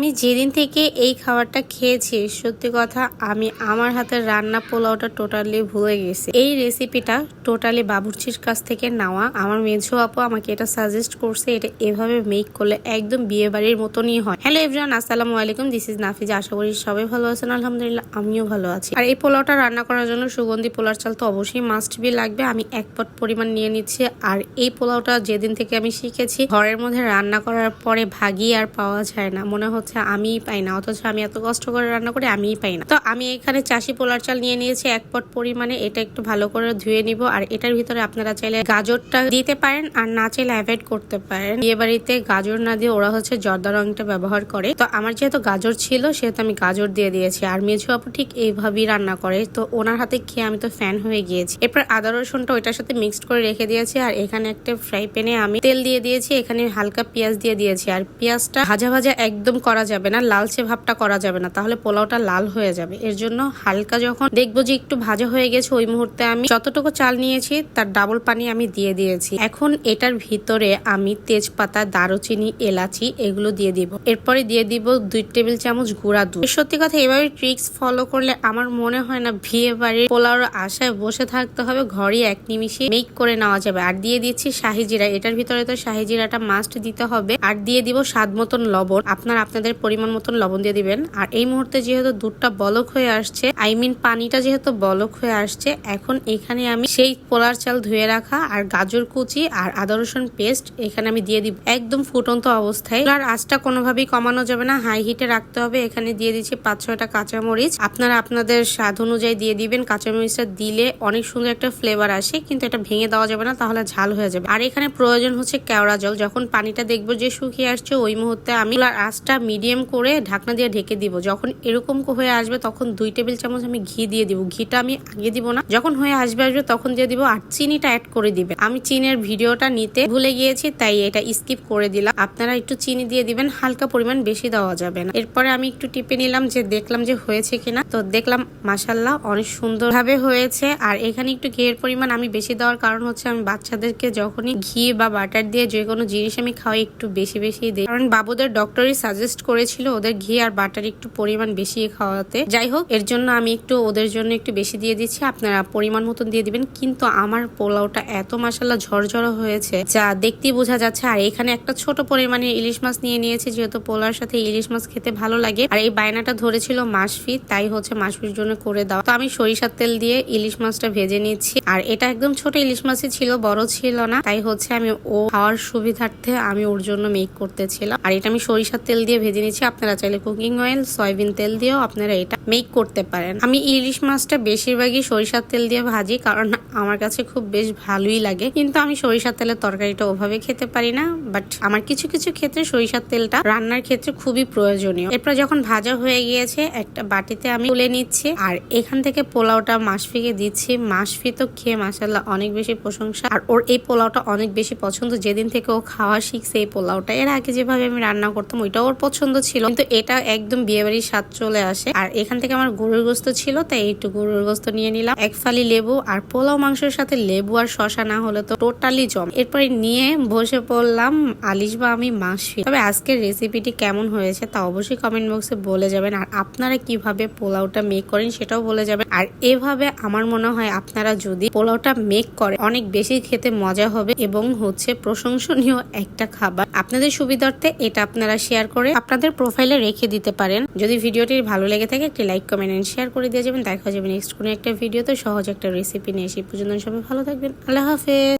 আমি যেদিন থেকে এই খাবারটা খেয়েছি, সত্যি কথা আমি আমার হাতের রান্না পোলাওটা টোটালি ভুলে গেছি। এই রেসিপিটা টোটালি বাবুর্চির কাছ থেকে নেওয়া। আমার মেঝো আপু আমাকে এটা সাজেস্ট করছে, এটা এভাবে মেক করলে একদম বিয়ে বাড়ির মতনই হয়। হ্যালো এভরিওয়ান আসসালামু আলাইকুম দিস ইজ নাফিজ। আশা করি সবাই ভালো আছেন, আলহামদুলিল্লাহ আমিও ভালো আছি। আর এই পোলাওটা রান্না করার জন্য সুগন্ধি পোলার চাল তো অবশ্যই মাস্ট বি লাগবে। আমি এক পট পরিমাণ নিয়ে নিচ্ছি। আর এই পোলাওটা যেদিন থেকে আমি শিখেছি, ঘরের মধ্যে রান্না করার পরে ভাগি আর পাওয়া যায় না। মনে হচ্ছে আমিই পাই না। অথচ আমি এত কষ্ট করে রান্না করি, আমিই পাই না। তো আমি এখানে চাষি পোলার চাল নিয়ে নিয়েছি এক পট পরিমাণে। এটা একটু ভালো করে ধুয়ে নিব। আর এটার ভিতরে আপনারা চাইলে গাজরটা দিতে পারেন আর না চাইলে অ্যাভয়েড করতে পারেন। বিয়ে বাড়িতে গাজর না দিয়ে ওরা হচ্ছে জর্দা রংটা ব্যবহার করে। তো আমার যেহেতু গাজর ছিল, সেহেতু আমি গাজর দিয়ে দিয়েছি। আর মেঝু আপু ঠিক এইভাবেই রান্না করে। তো ওনার হাতে খেয়ে আমি তো ফ্যান হয়ে গিয়েছি। এরপর আদা, রসুনটা ওইটার সাথে মিক্সড করে রেখে দিয়েছি। আর এখানে একটা ফ্রাই প্যানে আমি তেল দিয়ে দিয়েছি। এখানে হালকা পেঁয়াজ দিয়ে দিয়েছি। আর পেঁয়াজটা ভাজা ভাজা একদম করা যাবে না, লালচে ভাবটা করা যাবে না। তাহলে পোলাওটা লাল হয়ে যাবে। এর জন্য হালকা যখন দেখব যে একটু ভাজা হয়ে গেছে, ওই মুহূর্তে আমি যতটুকু চাল নিয়েছি, তার ডাবল পানি আমি দিয়ে দিয়েছি। এখন এটার ভিতরে আমি তেজপাতা, দারুচিনি, এলাচি এগুলো দিয়ে দিব। এরপরে দিয়ে দিব দুই টেবিল চামচ গুঁড়া দুধ। সত্যি কথা, এভাবে ট্রিক্স ফলো করলে আমার মনে হয় না বিয়ে বাড়ির পোলাওর আশায় বসে থাকতে হবে, ঘরে এক নিমিষে মেক করে নেওয়া যাবে। আর দিয়ে দিচ্ছি শাহি জিরা। এটার ভিতরে তো শাহি জিরাটা মাস্ট দিতে হবে। আর দিয়ে দিব স্বাদ মতন লবণ। আপনার আপনার আপনাদের পরিমাণ মতন লবণ দিয়ে দিবেন। আর এই মুহূর্তে যেহেতু দুধটা বলক হয়ে আসছে আই মিন পানিটা যেহেতু বলক হয়ে আসছে, এখন এখানে আমি সেই পোলার চাল ধুয়ে রাখা আর গাজর কুচি আর আদা রসুন পেস্ট এখানে আমি দিয়ে দিব। একদম ফুটন্ত অবস্থায়। আর আঁচটা কোনোভাবেই কমানো যাবে না। হাই হিটে রাখতে হবে। এখানে দিয়ে দিচ্ছি পাঁচ ছয়টা কাঁচামরিচ। আপনারা আপনাদের স্বাদ অনুযায়ী দিয়ে দিবেন। কাঁচামরিচটা দিলে অনেক সুন্দর একটা ফ্লেভার আসে, কিন্তু এটা ভেঙে দেওয়া যাবে না, তাহলে ঝাল হয়ে যাবে। আর এখানে প্রয়োজন হচ্ছে কেওড়া জল। যখন পানিটা দেখব যে শুকিয়ে আসছে, ওই মুহূর্তে আমি আঁচটা মিডিয়াম করে ঢাকনা দিয়ে ঢেকে দিব। যখন এরকম হয়ে আসবে, তখন দুই টেবিল চামচ আমি ঘি দিয়ে দিব। ঘিটা আমি আগে দিব না। যখন হয়ে আসবে আসবে, তখন দিয়ে দিব আর চিনিটা অ্যাড করে দিবে আমি চিনের ভিডিওটা নিতে ভুলে গিয়েছি, তাই এটা স্কিপ করে দিলাম। আপনারা একটু চিনি দিয়ে দিবেন, হালকা পরিমাণ বেশি দেওয়া যাবে না। এরপরে আমি একটু টিপে নিলাম যে দেখলাম যে হয়েছে কিনা। তো দেখলাম মাসাল্লাহ অনেক সুন্দর ভাবে হয়েছে। আর এখানে একটু ঘিয়ের পরিমাণ আমি বেশি দেওয়ার কারণ হচ্ছে, আমি বাচ্চাদেরকে যখনই ঘি বা বাটার দিয়ে যে কোনো জিনিস আমি খাওয়াই, একটু বেশি বেশি দিই। কারণ বাবুদের ডক্টরই সাজেস্ট করেছিল ওদের ঘি আর বাটার একটু পরিমাণ বেশি খাওয়াতে। যাই হোক, এর জন্য আমি একটু ওদের জন্য একটু বেশি দিয়ে দিচ্ছি। আপনারা পরিমাণ মতন দিয়ে দিবেন। কিন্তু আমার পোলাওটা এত মাসাল্লাহ ঝরঝরো হয়েছে যা দেখতেই বোঝা যাচ্ছে। আর এখানে একটা ছোট পরিমাণে ইলিশ মাছ নিয়ে নিয়েছি, যেহেতু পোলার সাথে ইলিশ মাছ খেতে ভালো লাগে। আর এই বায়নাটা ধরেছিল মাসফি, তাই হচ্ছে মাসফির জন্য করে দাও। তো আমি সরিষার তেল দিয়ে ইলিশ মাছটা ভেজে নিচ্ছি। আর এটা একদম ছোট ইলিশ মাছই ছিল, বড় ছিল না। তাই হচ্ছে আমি ও খাওয়ার সুবিধার্থে আমি ওর জন্য মেক করতেছিলাম। আর এটা আমি সরিষার তেল দিয়ে ভেজে নিচ্ছি। আপনারা চাইলে কুকিং অয়েল সয়াবিন তেল দিয়েও আপনারা এটা মেক করতে পারেন। আমি ইলিশ মাছটা বেশিরভাগই সরিষার তেল দিয়ে ভাজি, কারণ আমার কাছে খুব বেশ ভালোই লাগে। কিন্তু আমি সরিষার তেলের তরকারিটা ওভাবে খেতে পারি না বাট আমার কিছু কিছু ক্ষেত্রে সরিষার তেলটা রান্নার ক্ষেত্রে খুবই প্রয়োজনীয়। এরপর যখন ভাজা হয়ে গিয়েছে, একটা বাটিতে আমি তুলে নিচ্ছি, আর এখান থেকে পোলাওটা মাসফিকে দিচ্ছি। মাসফি তো খেয়ে মাসাল্লাহ অনেক বেশি প্রশংসা, আর ওর এই পোলাওটা অনেক বেশি পছন্দ। যেদিন থেকে ও খাওয়া শিখছে এই পোলাওটা, এর আগে যেভাবে আমি রান্না করতাম ওইটা ওর পছন্দ ছিল। কিন্তু এটা একদম বিয়ে বাড়ির স্বাদ চলে আসে, আর এখান থেকে আমার গরুর গোস্ত ছিল, তাই একটু গরুর গোস্ত নিয়ে নিলাম। এক ফালি লেবু আর পোলাও মাংসের সাথে লেবু আর শশা না হলে তো টোটালি জম। এরপরে নিয়ে বসে পড়লাম আলিশ বা আমি মাসি তবে আজকের রেসিপিটি কেমন হয়েছে তা অবশ্যই কমেন্ট বক্সে বলে যাবেন। আর আপনারা কীভাবে পোলাওটা মেক করেন সেটাও বলে যাবেন। আর এভাবে আমার মনে হয় আপনারা যদি পোলাওটা মেক করে, অনেক বেশি খেতে মজা হবে এবং হচ্ছে প্রশংসনীয় একটা খাবার। আপনাদের সুবিধার্থে এটা আপনারা শেয়ার করে আপনাদের প্রোফাইলে রেখে দিতে পারেন। যদি ভিডিওটি ভালো লেগে থাকে, একটি লাইক কমেন্ট এন্ড শেয়ার করে দিয়ে যাবেন। দেখা যাবে নেক্সট কোনো একটা ভিডিও তো। সহজ একটা রেসিপি নিয়ে এসে পর্যন্ত সবাই ভালো থাকবেন। আল্লাহ হাফেজ।